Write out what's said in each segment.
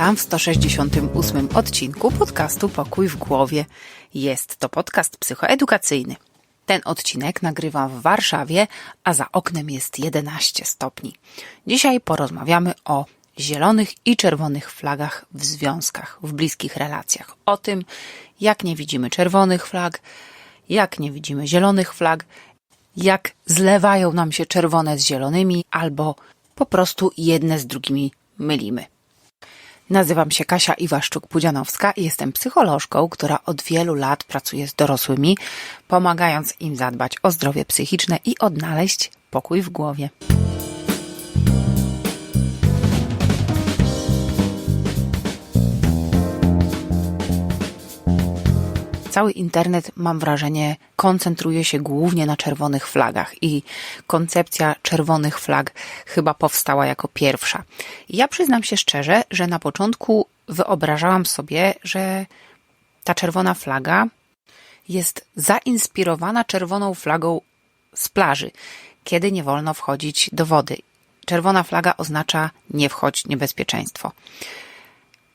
Witam w 168 odcinku podcastu Pokój w głowie. Jest to podcast psychoedukacyjny. Ten odcinek nagrywam w Warszawie, a za oknem jest 11 stopni. Dzisiaj porozmawiamy o zielonych i czerwonych flagach w związkach, w bliskich relacjach. O tym, jak nie widzimy czerwonych flag, jak nie widzimy zielonych flag, jak zlewają nam się czerwone z zielonymi, albo po prostu jedne z drugimi mylimy. Nazywam się Kasia Iwaszczuk-Pudzianowska i jestem psycholożką, która od wielu lat pracuje z dorosłymi, pomagając im zadbać o zdrowie psychiczne i odnaleźć pokój w głowie. Cały internet, mam wrażenie, koncentruje się głównie na czerwonych flagach i koncepcja czerwonych flag chyba powstała jako pierwsza. Ja przyznam się szczerze, że na początku wyobrażałam sobie, że ta czerwona flaga jest zainspirowana czerwoną flagą z plaży, kiedy nie wolno wchodzić do wody. Czerwona flaga oznacza nie wchodź niebezpieczeństwo.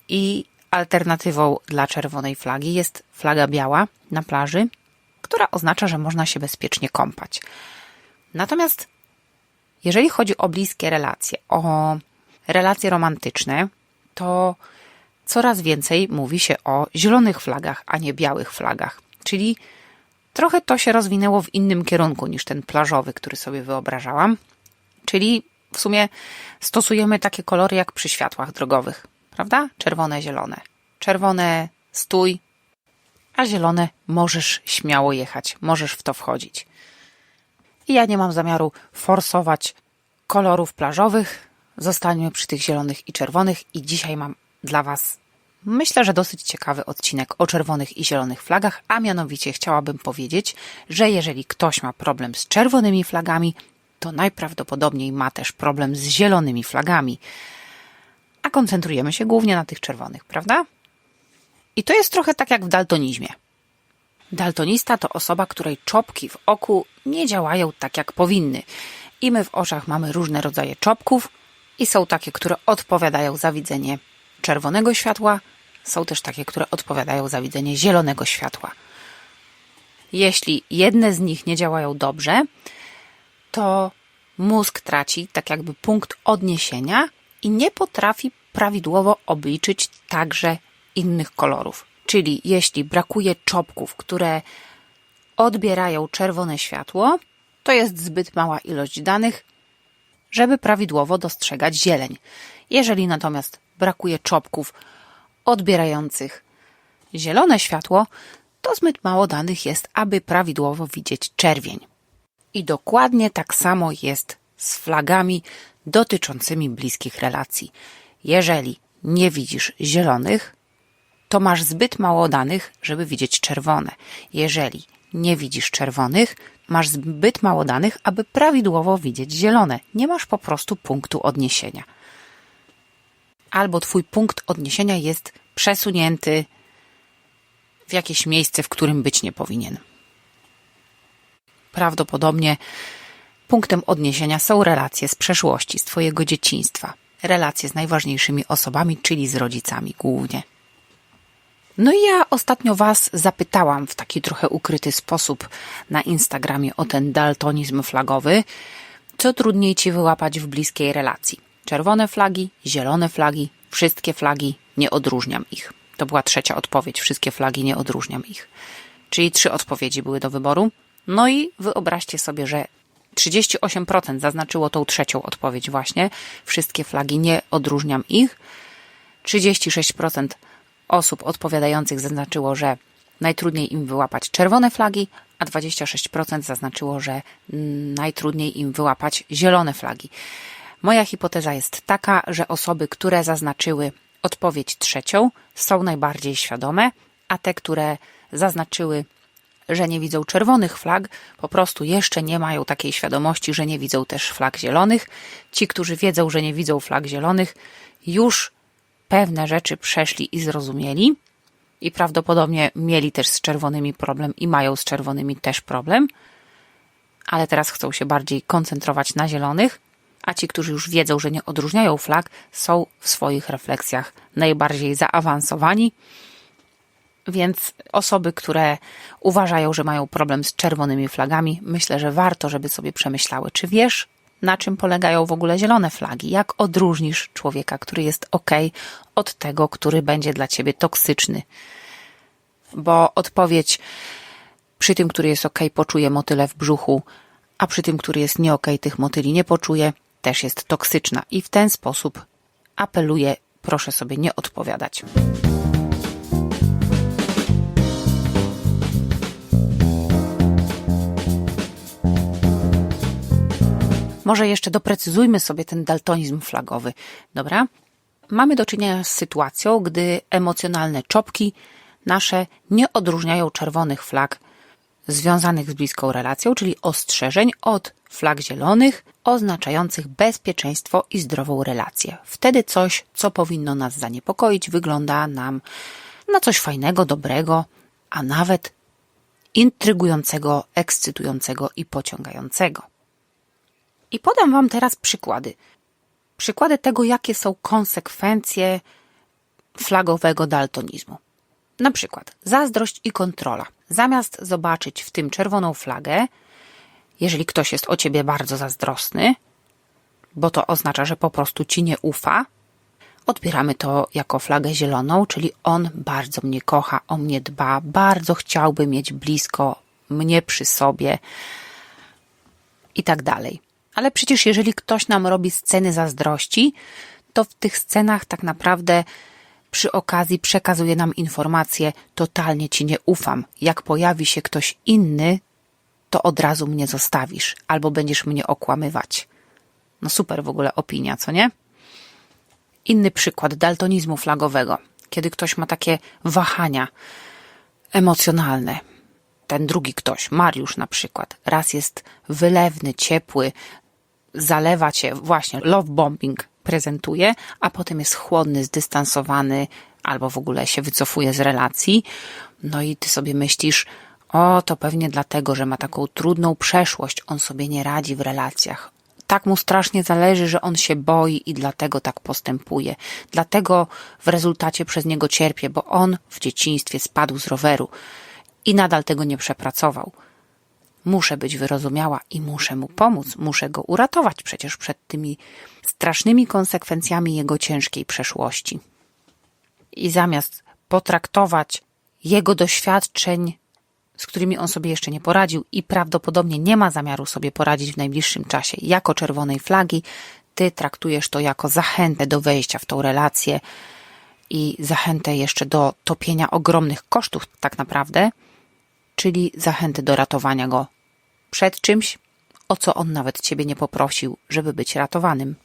I Alternatywą dla czerwonej flagi jest flaga biała na plaży, która oznacza, że można się bezpiecznie kąpać. Natomiast jeżeli chodzi o bliskie relacje, o relacje romantyczne, to coraz więcej mówi się o zielonych flagach, a nie białych flagach. Czyli trochę to się rozwinęło w innym kierunku niż ten plażowy, który sobie wyobrażałam. Czyli w sumie stosujemy takie kolory jak przy światłach drogowych prawda? Czerwone, zielone. Czerwone stój, a zielone możesz śmiało jechać, możesz w to wchodzić. I ja nie mam zamiaru forsować kolorów plażowych. Zostańmy przy tych zielonych i czerwonych i dzisiaj mam dla Was myślę, że dosyć ciekawy odcinek o czerwonych i zielonych flagach, a mianowicie chciałabym powiedzieć, że jeżeli ktoś ma problem z czerwonymi flagami, to najprawdopodobniej ma też problem z zielonymi flagami a koncentrujemy się głównie na tych czerwonych, prawda? I to jest trochę tak jak w daltonizmie. Daltonista to osoba, której czopki w oku nie działają tak jak powinny. I my w oczach mamy różne rodzaje czopków i są takie, które odpowiadają za widzenie czerwonego światła, są też takie, które odpowiadają za widzenie zielonego światła. Jeśli jedne z nich nie działają dobrze, to mózg traci tak jakby punkt odniesienia i nie potrafi prawidłowo obliczyć także innych kolorów. Czyli jeśli brakuje czopków, które odbierają czerwone światło, to jest zbyt mała ilość danych, żeby prawidłowo dostrzegać zieleń. Jeżeli natomiast brakuje czopków odbierających zielone światło, to zbyt mało danych jest, aby prawidłowo widzieć czerwień. I dokładnie tak samo jest z flagami dotyczącymi bliskich relacji. Jeżeli nie widzisz zielonych, to masz zbyt mało danych, żeby widzieć czerwone. Jeżeli nie widzisz czerwonych, masz zbyt mało danych, aby prawidłowo widzieć zielone. Nie masz po prostu punktu odniesienia. Albo twój punkt odniesienia jest przesunięty w jakieś miejsce, w którym być nie powinien. Prawdopodobnie Punktem odniesienia są relacje z przeszłości, z Twojego dzieciństwa, relacje z najważniejszymi osobami, czyli z rodzicami głównie. No i ja ostatnio Was zapytałam w taki trochę ukryty sposób na Instagramie o ten daltonizm flagowy. Co trudniej Ci wyłapać w bliskiej relacji? Czerwone flagi, zielone flagi, wszystkie flagi, nie odróżniam ich. To była trzecia odpowiedź. Wszystkie flagi nie odróżniam ich. Czyli trzy odpowiedzi były do wyboru. No i wyobraźcie sobie, że 38% zaznaczyło tą trzecią odpowiedź właśnie. Wszystkie flagi, nie odróżniam ich. 36% osób odpowiadających zaznaczyło, że najtrudniej im wyłapać czerwone flagi, a 26% zaznaczyło, że najtrudniej im wyłapać zielone flagi. Moja hipoteza jest taka, że osoby, które zaznaczyły odpowiedź trzecią, są najbardziej świadome, a te, które zaznaczyły że nie widzą czerwonych flag, po prostu jeszcze nie mają takiej świadomości, że nie widzą też flag zielonych. Ci, którzy wiedzą, że nie widzą flag zielonych, już pewne rzeczy przeszli i zrozumieli i prawdopodobnie mieli też z czerwonymi problem i mają z czerwonymi też problem, ale teraz chcą się bardziej koncentrować na zielonych, a ci, którzy już wiedzą, że nie odróżniają flag, są w swoich refleksjach najbardziej zaawansowani. Więc osoby, które uważają, że mają problem z czerwonymi flagami, myślę, że warto, żeby sobie przemyślały, czy wiesz, na czym polegają w ogóle zielone flagi? Jak odróżnisz człowieka, który jest ok, od tego, który będzie dla ciebie toksyczny? Bo odpowiedź przy tym, który jest ok, poczuje motyle w brzuchu, a przy tym, który jest nie ok, tych motyli nie poczuje, też jest toksyczna. I w ten sposób apeluję, proszę sobie nie odpowiadać. Może jeszcze doprecyzujmy sobie ten daltonizm flagowy. Dobra? Mamy do czynienia z sytuacją, gdy emocjonalne czopki nasze nie odróżniają czerwonych flag związanych z bliską relacją, czyli ostrzeżeń od flag zielonych oznaczających bezpieczeństwo i zdrową relację. Wtedy coś, co powinno nas zaniepokoić, wygląda nam na coś fajnego, dobrego, a nawet intrygującego, ekscytującego i pociągającego. I podam Wam teraz przykłady. Przykłady tego, jakie są konsekwencje flagowego daltonizmu. Na przykład zazdrość i kontrola. Zamiast zobaczyć w tym czerwoną flagę, jeżeli ktoś jest o ciebie bardzo zazdrosny, bo to oznacza, że po prostu ci nie ufa, odbieramy to jako flagę zieloną, czyli on bardzo mnie kocha, o mnie dba, bardzo chciałby mieć blisko mnie przy sobie i tak dalej. Ale przecież jeżeli ktoś nam robi sceny zazdrości, to w tych scenach tak naprawdę przy okazji przekazuje nam informację: totalnie ci nie ufam. Jak pojawi się ktoś inny, to od razu mnie zostawisz albo będziesz mnie okłamywać. No super w ogóle opinia, co nie? Inny przykład daltonizmu flagowego, kiedy ktoś ma takie wahania emocjonalne. Ten drugi ktoś, Mariusz na przykład, raz jest wylewny, ciepły, zalewa cię właśnie love bombing prezentuje, a potem jest chłodny, zdystansowany albo w ogóle się wycofuje z relacji. No i ty sobie myślisz, o, to pewnie dlatego, że ma taką trudną przeszłość, on sobie nie radzi w relacjach. Tak mu strasznie zależy, że on się boi i dlatego tak postępuje. Dlatego w rezultacie przez niego cierpię, bo on w dzieciństwie spadł z roweru i nadal tego nie przepracował. Muszę być wyrozumiała i muszę mu pomóc, muszę go uratować przecież przed tymi strasznymi konsekwencjami jego ciężkiej przeszłości. I zamiast potraktować jego doświadczeń, z którymi on sobie jeszcze nie poradził i prawdopodobnie nie ma zamiaru sobie poradzić w najbliższym czasie, jako czerwonej flagi, ty traktujesz to jako zachętę do wejścia w tą relację i zachętę jeszcze do topienia ogromnych kosztów, tak naprawdę, czyli zachęty do ratowania go przed czymś, o co on nawet ciebie nie poprosił, żeby być ratowanym.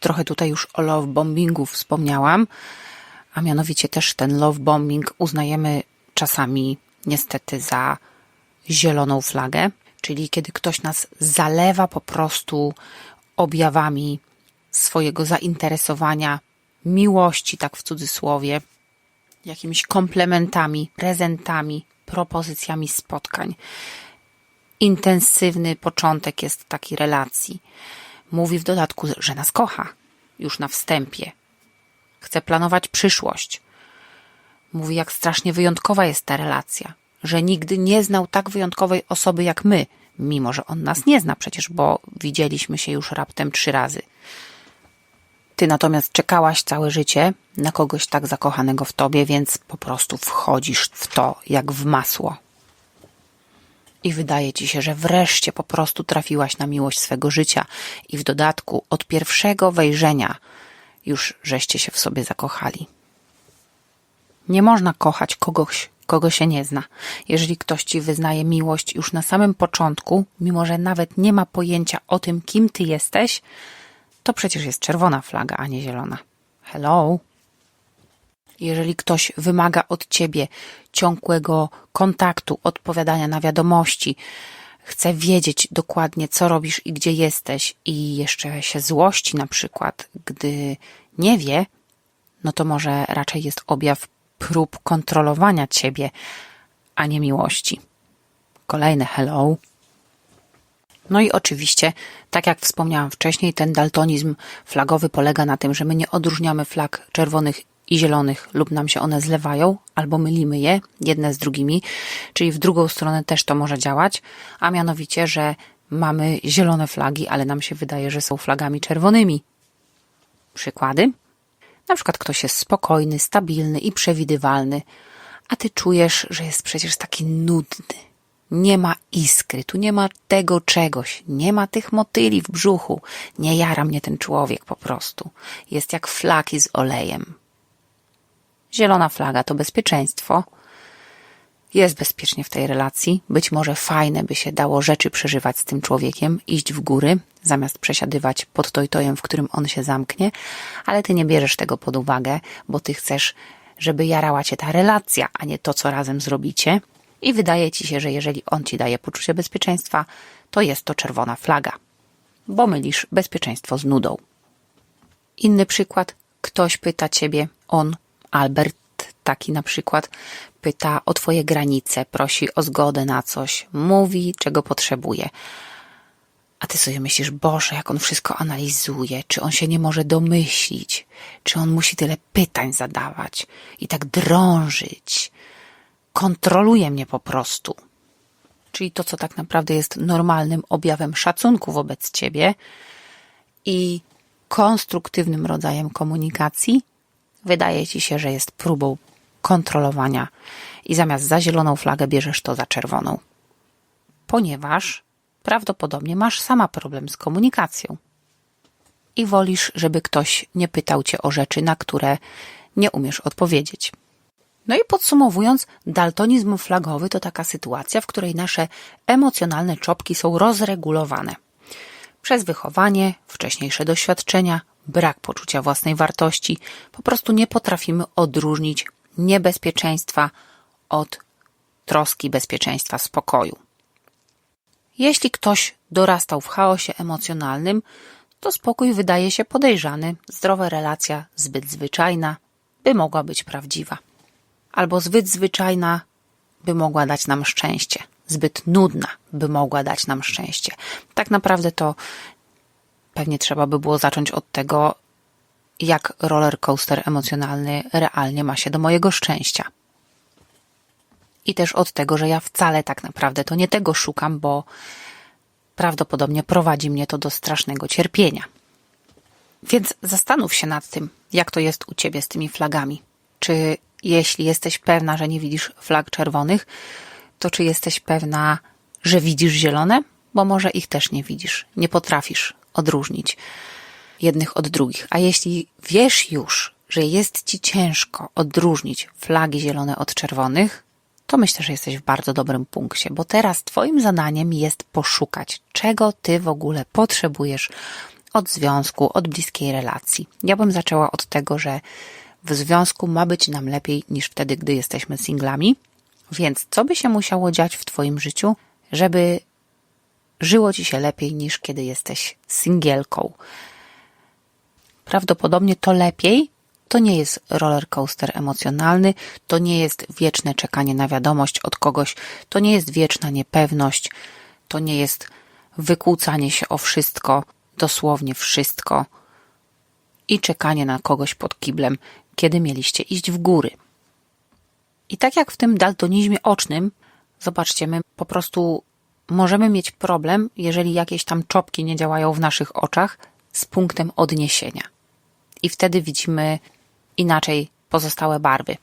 Trochę tutaj już o love bombingu wspomniałam, a mianowicie też ten love bombing uznajemy czasami niestety za zieloną flagę, czyli kiedy ktoś nas zalewa po prostu objawami swojego zainteresowania, miłości, tak w cudzysłowie, jakimiś komplementami, prezentami, propozycjami spotkań. Intensywny początek jest takiej relacji. Mówi w dodatku, że nas kocha już na wstępie. Chce planować przyszłość. Mówi, jak strasznie wyjątkowa jest ta relacja, że nigdy nie znał tak wyjątkowej osoby jak my, mimo że on nas nie zna przecież, bo widzieliśmy się już raptem trzy razy. Ty natomiast czekałaś całe życie na kogoś tak zakochanego w tobie, więc po prostu wchodzisz w to jak w masło. I wydaje ci się, że wreszcie po prostu trafiłaś na miłość swego życia i w dodatku od pierwszego wejrzenia już żeście się w sobie zakochali. Nie można kochać kogoś, kogo się nie zna. Jeżeli ktoś ci wyznaje miłość już na samym początku, mimo że nawet nie ma pojęcia o tym, kim ty jesteś, to przecież jest czerwona flaga, a nie zielona. Hello. Jeżeli ktoś wymaga od ciebie ciągłego kontaktu, odpowiadania na wiadomości, chce wiedzieć dokładnie, co robisz i gdzie jesteś, i jeszcze się złości, na przykład, gdy nie wie, no to może raczej jest objaw prób kontrolowania ciebie, a nie miłości. kolejne hello. No i oczywiście, tak jak wspomniałam wcześniej, ten daltonizm flagowy polega na tym, że my nie odróżniamy flag czerwonych i zielonych lub nam się one zlewają, albo mylimy je jedne z drugimi, czyli w drugą stronę też to może działać, a mianowicie, że mamy zielone flagi, ale nam się wydaje, że są flagami czerwonymi. Przykłady? Na przykład ktoś jest spokojny, stabilny i przewidywalny, a ty czujesz, że jest przecież taki nudny. Nie ma iskry, tu nie ma tego czegoś, nie ma tych motyli w brzuchu. Nie jara mnie ten człowiek po prostu. Jest jak flaki z olejem. Zielona flaga to bezpieczeństwo. Jest bezpiecznie w tej relacji. Być może fajne by się dało rzeczy przeżywać z tym człowiekiem, iść w góry, zamiast przesiadywać pod tojtojem, w którym on się zamknie, ale ty nie bierzesz tego pod uwagę, bo ty chcesz, żeby jarała cię ta relacja, a nie to, co razem zrobicie. I wydaje ci się, że jeżeli on ci daje poczucie bezpieczeństwa, to jest to czerwona flaga, bo mylisz bezpieczeństwo z nudą. Inny przykład. Ktoś pyta ciebie, on, Albert, taki na przykład, pyta o twoje granice, prosi o zgodę na coś, mówi, czego potrzebuje. A ty sobie myślisz, Boże, jak on wszystko analizuje, czy on się nie może domyślić, czy on musi tyle pytań zadawać i tak drążyć. Kontroluje mnie po prostu. Czyli to, co tak naprawdę jest normalnym objawem szacunku wobec ciebie i konstruktywnym rodzajem komunikacji, wydaje ci się, że jest próbą kontrolowania i zamiast za zieloną flagę bierzesz to za czerwoną. Ponieważ prawdopodobnie masz sama problem z komunikacją i wolisz, żeby ktoś nie pytał cię o rzeczy, na które nie umiesz odpowiedzieć. No i podsumowując, daltonizm flagowy to taka sytuacja, w której nasze emocjonalne czopki są rozregulowane. Przez wychowanie, wcześniejsze doświadczenia, brak poczucia własnej wartości, po prostu nie potrafimy odróżnić niebezpieczeństwa od troski bezpieczeństwa, spokoju. Jeśli ktoś dorastał w chaosie emocjonalnym, to spokój wydaje się podejrzany, zdrowa relacja zbyt zwyczajna, by mogła być prawdziwa. Albo zbyt zwyczajna, by mogła dać nam szczęście, zbyt nudna, by mogła dać nam szczęście. Tak naprawdę to pewnie trzeba by było zacząć od tego, jak roller coaster emocjonalny realnie ma się do mojego szczęścia. I też od tego, że ja wcale tak naprawdę to nie tego szukam, bo prawdopodobnie prowadzi mnie to do strasznego cierpienia. Więc zastanów się nad tym, jak to jest u ciebie z tymi flagami. Czy jeśli jesteś pewna, że nie widzisz flag czerwonych, to czy jesteś pewna, że widzisz zielone? Bo może ich też nie widzisz, nie potrafisz odróżnić jednych od drugich. A jeśli wiesz już, że jest ci ciężko odróżnić flagi zielone od czerwonych, to myślę, że jesteś w bardzo dobrym punkcie, bo teraz Twoim zadaniem jest poszukać, czego Ty w ogóle potrzebujesz od związku, od bliskiej relacji. Ja bym zaczęła od tego, że w związku ma być nam lepiej niż wtedy, gdy jesteśmy singlami. Więc co by się musiało dziać w Twoim życiu, żeby żyło Ci się lepiej niż kiedy jesteś singielką? Prawdopodobnie to lepiej to nie jest roller coaster emocjonalny, to nie jest wieczne czekanie na wiadomość od kogoś, to nie jest wieczna niepewność, to nie jest wykłócanie się o wszystko, dosłownie wszystko i czekanie na kogoś pod kiblem, kiedy mieliście iść w góry. I tak jak w tym daltonizmie ocznym, zobaczcie, my po prostu możemy mieć problem, jeżeli jakieś tam czopki nie działają w naszych oczach z punktem odniesienia. I wtedy widzimy inaczej pozostałe barwy.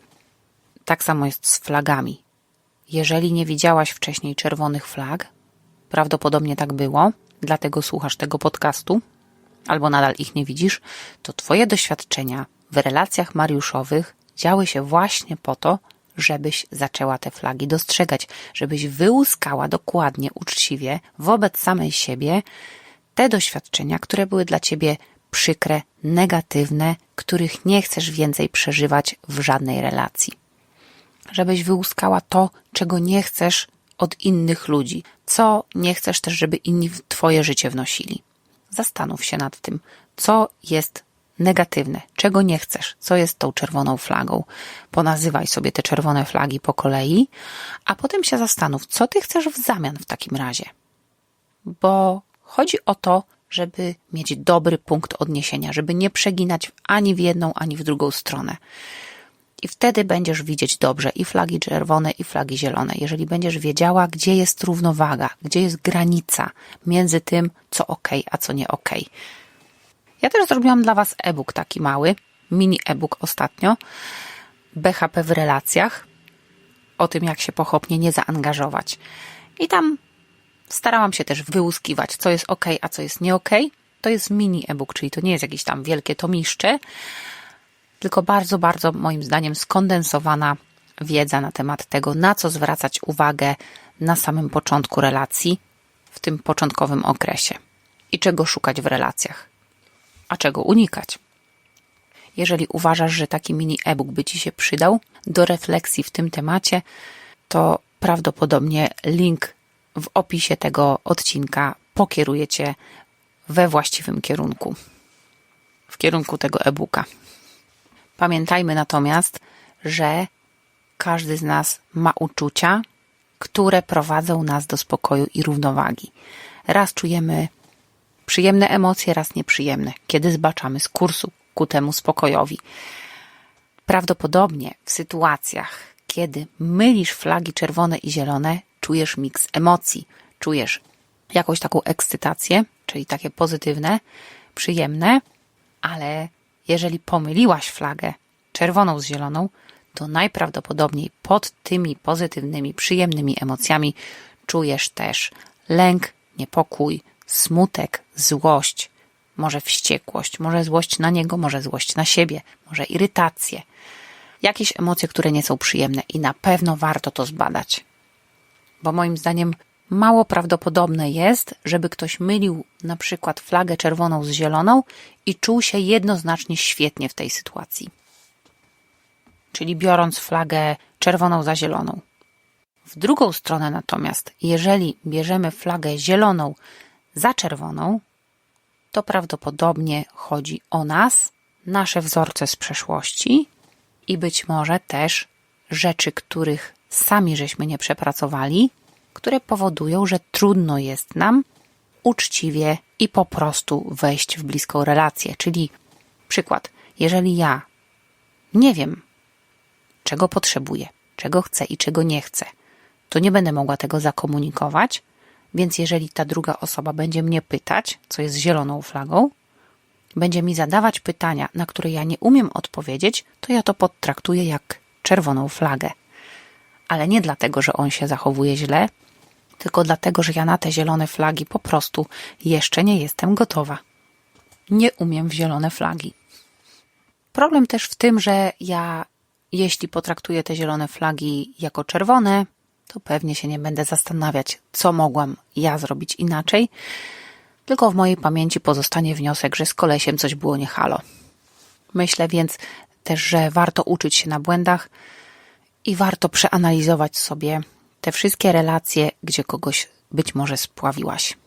Tak samo jest z flagami. Jeżeli nie widziałaś wcześniej czerwonych flag, prawdopodobnie tak było, dlatego słuchasz tego podcastu, albo nadal ich nie widzisz, to Twoje doświadczenia w relacjach mariuszowych działy się właśnie po to, żebyś zaczęła te flagi dostrzegać, żebyś wyłuskała dokładnie, uczciwie wobec samej siebie te doświadczenia, które były dla ciebie przykre, negatywne, których nie chcesz więcej przeżywać w żadnej relacji. Żebyś wyłuskała to, czego nie chcesz od innych ludzi, co nie chcesz też, żeby inni w Twoje życie wnosili. Zastanów się nad tym, co jest negatywne, czego nie chcesz, co jest tą czerwoną flagą. Ponazywaj sobie te czerwone flagi po kolei, a potem się zastanów, co ty chcesz w zamian w takim razie. Bo chodzi o to, żeby mieć dobry punkt odniesienia, żeby nie przeginać ani w jedną, ani w drugą stronę. I wtedy będziesz widzieć dobrze i flagi czerwone, i flagi zielone. Jeżeli będziesz wiedziała, gdzie jest równowaga, gdzie jest granica między tym, co ok, a co nie ok. Ja też zrobiłam dla Was e-book taki mały, mini e-book ostatnio, BHP w relacjach, o tym, jak się pochopnie nie zaangażować. I tam starałam się też wyłuskiwać, co jest ok, a co jest nie ok. To jest mini e-book, czyli to nie jest jakieś tam wielkie tomiszcze, tylko bardzo, bardzo moim zdaniem skondensowana wiedza na temat tego, na co zwracać uwagę na samym początku relacji, w tym początkowym okresie i czego szukać w relacjach, a czego unikać. Jeżeli uważasz, że taki mini e-book by Ci się przydał do refleksji w tym temacie, to prawdopodobnie link w opisie tego odcinka pokieruje Cię we właściwym kierunku, w kierunku tego e-booka. Pamiętajmy natomiast, że każdy z nas ma uczucia, które prowadzą nas do spokoju i równowagi. Raz czujemy przyjemne emocje, raz nieprzyjemne, kiedy zbaczamy z kursu ku temu spokojowi. Prawdopodobnie w sytuacjach, kiedy mylisz flagi czerwone i zielone, czujesz miks emocji, czujesz jakąś taką ekscytację, czyli takie pozytywne, przyjemne, ale jeżeli pomyliłaś flagę czerwoną z zieloną, to najprawdopodobniej pod tymi pozytywnymi, przyjemnymi emocjami czujesz też lęk, niepokój, smutek, złość, może wściekłość, może złość na niego, może złość na siebie, może irytację. Jakieś emocje, które nie są przyjemne i na pewno warto to zbadać. Bo moim zdaniem mało prawdopodobne jest, żeby ktoś mylił na przykład flagę czerwoną z zieloną i czuł się jednoznacznie świetnie w tej sytuacji. Czyli biorąc flagę czerwoną za zieloną. W drugą stronę natomiast, jeżeli bierzemy flagę zieloną za czerwoną, to prawdopodobnie chodzi o nas, nasze wzorce z przeszłości i być może też rzeczy, których sami żeśmy nie przepracowali, które powodują, że trudno jest nam uczciwie i po prostu wejść w bliską relację. Czyli przykład, jeżeli ja nie wiem, czego potrzebuję, czego chcę i czego nie chcę, to nie będę mogła tego zakomunikować, więc jeżeli ta druga osoba będzie mnie pytać, co jest zieloną flagą, będzie mi zadawać pytania, na które ja nie umiem odpowiedzieć, to ja to podtraktuję jak czerwoną flagę. Ale nie dlatego, że on się zachowuje źle, tylko dlatego, że ja na te zielone flagi po prostu jeszcze nie jestem gotowa. Nie umiem w zielone flagi. Problem też w tym, że ja, jeśli potraktuję te zielone flagi jako czerwone, to pewnie się nie będę zastanawiać, co mogłam ja zrobić inaczej, tylko w mojej pamięci pozostanie wniosek, że z kolesiem coś było nie halo. Myślę więc też, że warto uczyć się na błędach i warto przeanalizować sobie te wszystkie relacje, gdzie kogoś być może spławiłaś.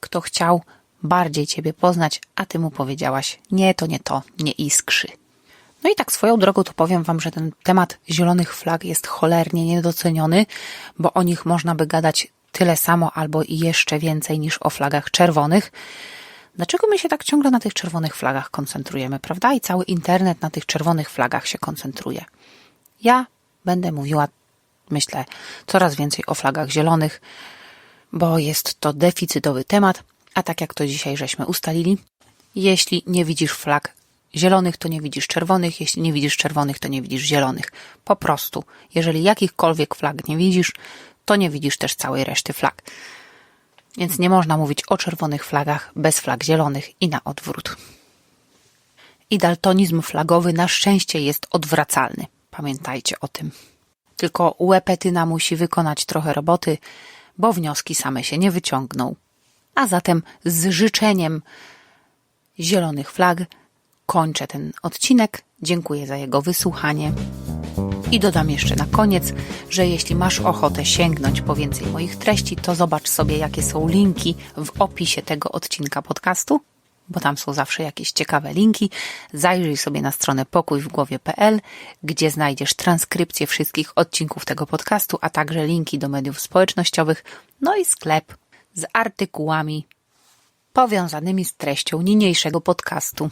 Kto chciał bardziej Ciebie poznać, a Ty mu powiedziałaś: Nie, to nie to, nie iskrzy. No i tak swoją drogą to powiem Wam, że ten temat zielonych flag jest cholernie niedoceniony, bo o nich można by gadać tyle samo albo i jeszcze więcej niż o flagach czerwonych. Dlaczego my się tak ciągle na tych czerwonych flagach koncentrujemy, prawda? I cały internet na tych czerwonych flagach się koncentruje. Ja będę mówiła, myślę, coraz więcej o flagach zielonych, bo jest to deficytowy temat, a tak jak to dzisiaj żeśmy ustalili, jeśli nie widzisz flag zielonych, to nie widzisz czerwonych, jeśli nie widzisz czerwonych, to nie widzisz zielonych. Po prostu, jeżeli jakichkolwiek flag nie widzisz, to nie widzisz też całej reszty flag. Więc nie można mówić o czerwonych flagach bez flag zielonych i na odwrót. I daltonizm flagowy na szczęście jest odwracalny. Pamiętajcie o tym. Tylko łepetyna musi wykonać trochę roboty, bo wnioski same się nie wyciągną. A zatem z życzeniem zielonych flag kończę ten odcinek. Dziękuję za jego wysłuchanie. I dodam jeszcze na koniec, że jeśli masz ochotę sięgnąć po więcej moich treści, to zobacz sobie, jakie są linki w opisie tego odcinka podcastu. bo tam są zawsze jakieś ciekawe linki. Zajrzyj sobie na stronę pokójwgłowie.pl, gdzie znajdziesz transkrypcję wszystkich odcinków tego podcastu, a także linki do mediów społecznościowych, no i sklep z artykułami powiązanymi z treścią niniejszego podcastu.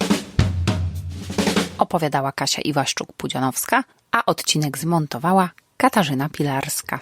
Opowiadała Kasia Iwaszczuk-Pudzianowska, a odcinek zmontowała Katarzyna Pilarska.